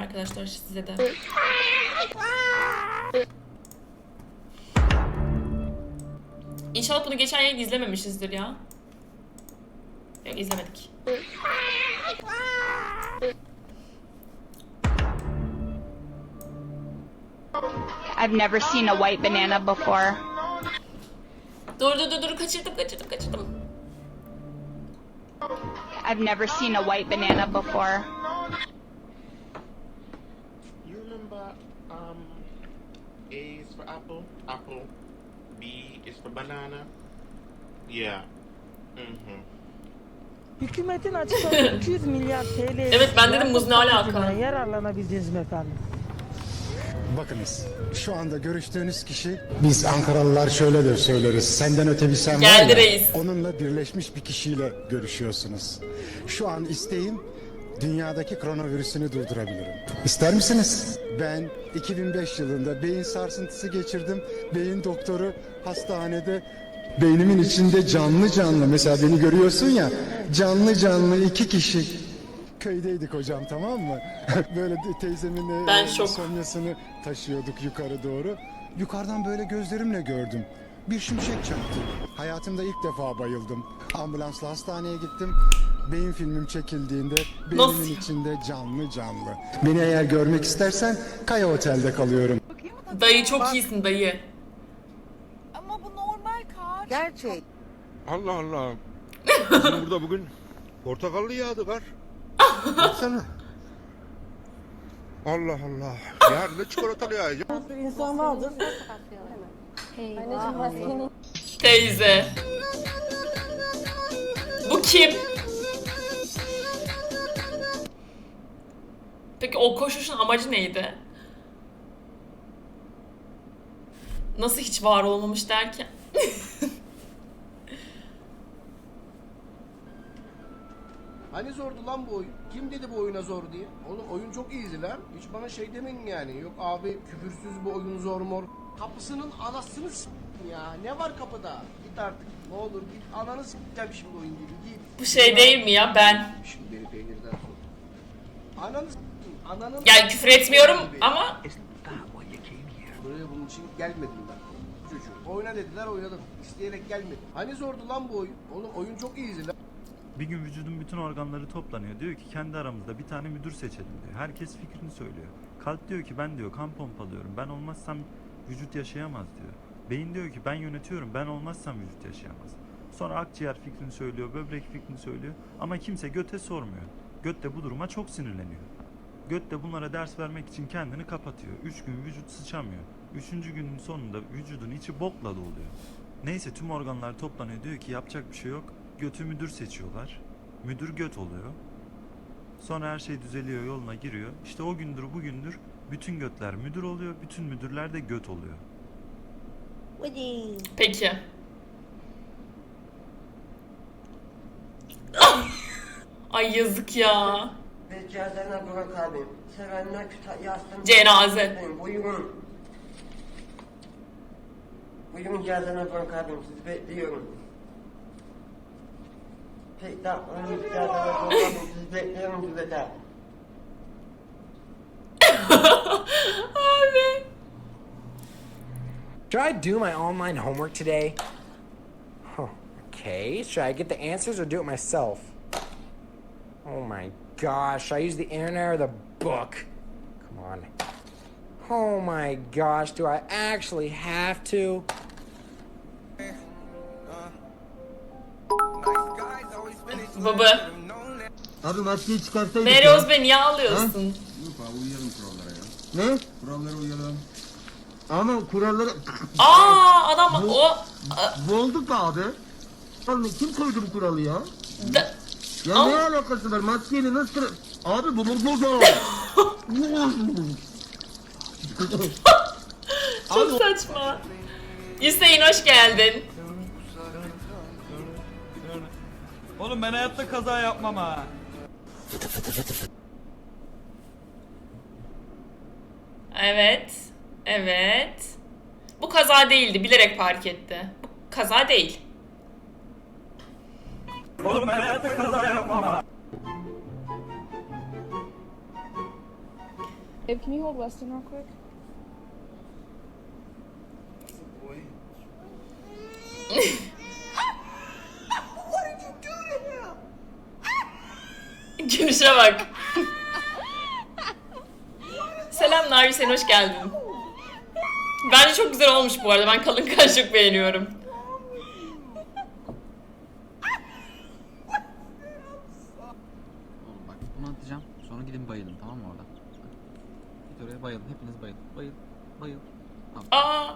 Arkadaşlar size de. İnşallah bunu geçen yayın izlememişizdir ya. Yok izlemedik. I've never seen a white banana before. Dur dur dur dur kaçırdım kaçırdım kaçırdım. I've never seen a white banana before. You remember um A is for apple, apple. B is for banana. Yeah. Mm-hmm. Hükümetin açıkladığı 200 milyar TL. Evet, ben dedim muz ne alaka? Yararlanabildiniz mi efendim? Bakınız şu anda görüştüğünüz kişi biz Ankaralılar şöyle de söyleriz senden öte bir sen Geldi var ya, reis. onunla birleşmiş bir kişiyle görüşüyorsunuz. Şu an isteğim dünyadaki koronavirüsünü durdurabilirim. İster misiniz? Ben 2005 yılında beyin sarsıntısı geçirdim. Beyin doktoru hastanede beynimin içinde canlı canlı mesela beni görüyorsun ya canlı canlı iki kişi köydeydik hocam tamam mı? böyle teyzemin e, Ben şok. Sonyasını taşıyorduk yukarı doğru. Yukarıdan böyle gözlerimle gördüm. Bir şimşek çaktı. Hayatımda ilk defa bayıldım. Ambulansla hastaneye gittim. Beyin filmim çekildiğinde beynimin içinde canlı canlı. Beni eğer görmek istersen Kaya Otel'de kalıyorum. Dayı çok iyisin dayı. Ama bu normal kar. Gerçek. Allah Allah. Bizim burada bugün portakallı yağdı kar. Baksana. Allah Allah. Yarın da çikolatalı yağacak. İnsan vardır. Teyze. Bu kim? Peki o koşuşun amacı neydi? Nasıl hiç var olmamış derken? Hani zordu lan bu oyun? Kim dedi bu oyuna zor diye? Oğlum oyun çok easy lan. Hiç bana şey demeyin yani. Yok abi küfürsüz bu oyun zor mor. Kapısının anasını s- ya. Ne var kapıda? Git artık. Ne olur git. Ananı s**eceğim şimdi oyun gibi. Git. Bu şey değil mi ya ben? Şimdi beni peynirden sor. Ananı s**eyim. Ananı Yani küfür etmiyorum ama Buraya bunun için gelmedim ben. Çocuğum. Oyna dediler oynadım. İsteyerek gelmedim. Hani zordu lan bu oyun? Oğlum oyun çok easy lan. Bir gün vücudun bütün organları toplanıyor. Diyor ki kendi aramızda bir tane müdür seçelim diyor. Herkes fikrini söylüyor. Kalp diyor ki ben diyor kan pompalıyorum. Ben olmazsam vücut yaşayamaz diyor. Beyin diyor ki ben yönetiyorum. Ben olmazsam vücut yaşayamaz. Sonra akciğer fikrini söylüyor, böbrek fikrini söylüyor. Ama kimse göte sormuyor. Göt de bu duruma çok sinirleniyor. Göt de bunlara ders vermek için kendini kapatıyor. Üç gün vücut sıçamıyor. Üçüncü günün sonunda vücudun içi bokla doluyor. Neyse tüm organlar toplanıyor diyor ki yapacak bir şey yok. Götü müdür seçiyorlar. Müdür göt oluyor. Sonra her şey düzeliyor yoluna giriyor. İşte o gündür bugündür bütün götler müdür oluyor. Bütün müdürler de göt oluyor. peki. Ay yazık ya. Ve Cezene Burak abi. Sevenler kütah yazsın. Cenaze. Buyurun. Buyurun Cezene Burak abim. Sizi bekliyorum. Pek dakiklarınız Cezene Burak abim. Sizi bekliyorum Zübeda. Abi. Should I do my online homework today? Huh, okay, should I get the answers or do it myself? Oh my gosh, should I use the internet or the book? Come on. Oh my gosh, do I actually have to? Baba. Abi maskeyi çıkarsaydık Meroz be niye ağlıyorsun? uyalım kurallara ya. Ne? Kurallara uyalım. Ama kuralları Aa adam o a- boğulduk abi. Oğlum kim koydu bu kuralı ya? da- Ya Ama- ne alakası var? Maskeyle nasıl... Abi bu bu bu bu. çok saçma. Hüseyin hoş geldin. Oğlum ben hayatta kaza yapmam ha. Evet. Evet. Bu kaza değildi. Bilerek park etti. Bu kaza değil. Oğlum ben hayatta kaza yapmam. If can you hold Weston real quick? Gülüşe bak. Selam Narvi sen hoş geldin. Bence çok güzel olmuş bu arada. Ben kalın kaş çok beğeniyorum. Oğlum bak bunu atacağım. Sonra gidin bayılın tamam mı orada? Git oraya bayılın. Hepiniz bayılın. Bayıl. Bayıl. Aa,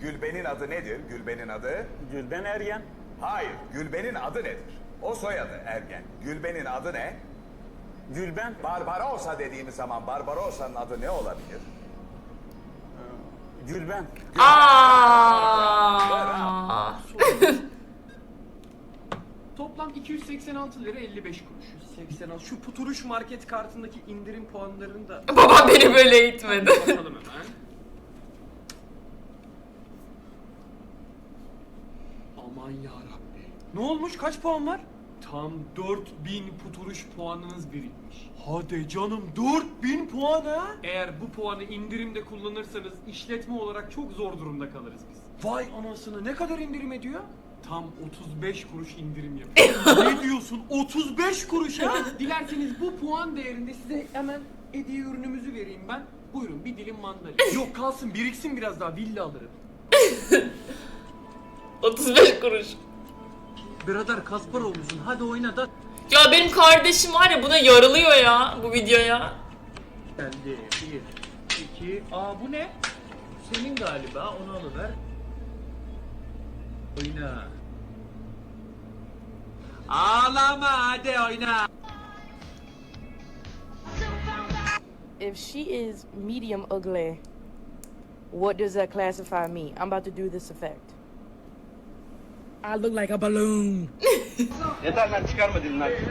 Gülben'in adı nedir? Gülben'in adı? Gülben Ergen. Hayır, Gülben'in adı nedir? O soyadı Ergen. Gülben'in adı ne? Gülben. Barbarossa dediğimiz zaman Barbarossa'nın adı ne olabilir? Gülben. aa. Toplam 286 lira 55 kuruş. 186. Şu puturuş market kartındaki indirim puanlarını da Babam beni böyle eğitmedi. bakalım hemen. Aman ya Rabbi. Ne olmuş? Kaç puan var? Tam 4000 puturuş puanınız birikmiş. Hadi canım 4000 puan ha? Eğer bu puanı indirimde kullanırsanız işletme olarak çok zor durumda kalırız biz. Vay anasını ne kadar indirim ediyor? Tam 35 kuruş indirim yapıyor. ne diyorsun? 35 kuruş ha? Dilerseniz bu puan değerinde size hemen hediye ürünümüzü vereyim ben. Buyurun bir dilim mandalina. Yok kalsın biriksin biraz daha villa alırım. 35 kuruş. Birader Kasparov'lusun hadi oyna da. Ya benim kardeşim var ya buna yarılıyor ya bu videoya. Geldi. Bir, iki, aa bu ne? Senin galiba onu alıver. Oyna. Ağlama hadi oyna. If she is medium ugly, what does that classify me? I'm about to do this effect. I look like a balloon. Yeter lan çıkarma dilini artık.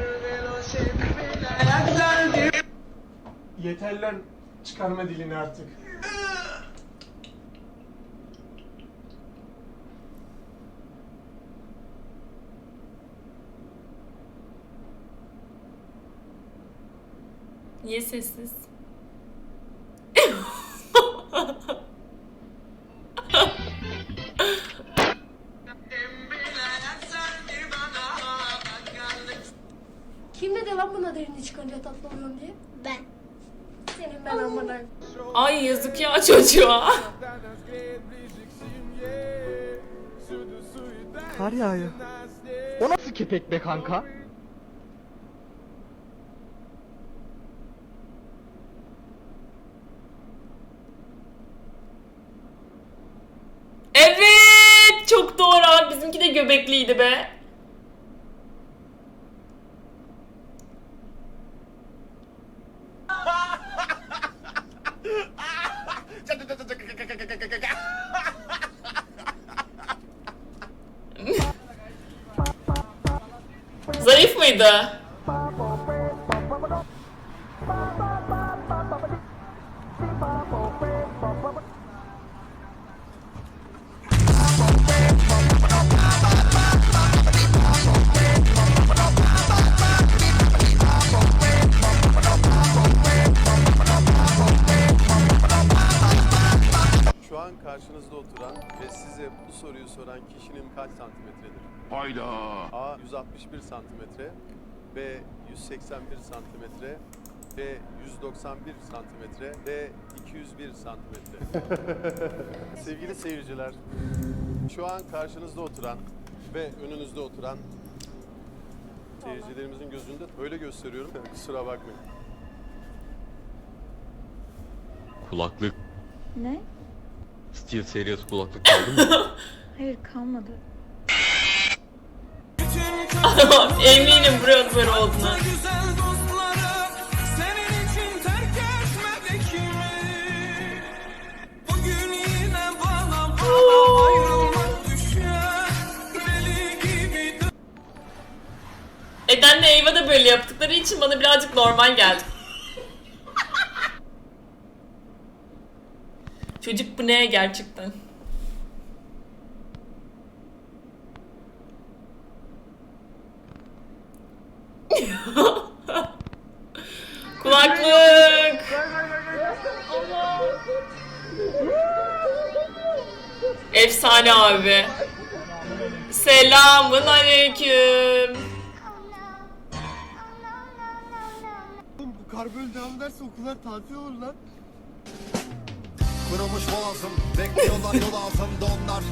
Yeter lan çıkarma dilini artık. Niye sessiz? Kim dedi lan buna derini çıkınca tatlı oluyorum diye? Ben. Senin ben amına. Ay yazık ya çocuğa. Kar yağıyor. O nasıl kepek be kanka? Evet çok doğru abi bizimki de göbekliydi be. 一副你的 soran kişinin kaç santimetredir? Hayda. A 161 santimetre, B 181 santimetre, C 191 santimetre, D 201 santimetre. Sevgili seyirciler, şu an karşınızda oturan ve önünüzde oturan seyircilerimizin gözünde öyle gösteriyorum. Kusura bakmayın. Kulaklık. Ne? Steel Series kulaklık kaldı mı? Hayır kalmadı. Eminim buraya böyle olduğuna. Güzel dostlarım senin için terk etmedik mi? Bugün yine bana bana ayrılmak düşer. Deli gibi Edenle Eyva da böyle yaptıkları için bana birazcık normal geldi. Çocuk bu ne gerçekten? Efsane abi. Selamun aleyküm. Bu kar böyle devam ederse okullar tatil olur lan. Kırılmış boğazım Bekliyorlar yol altında onlar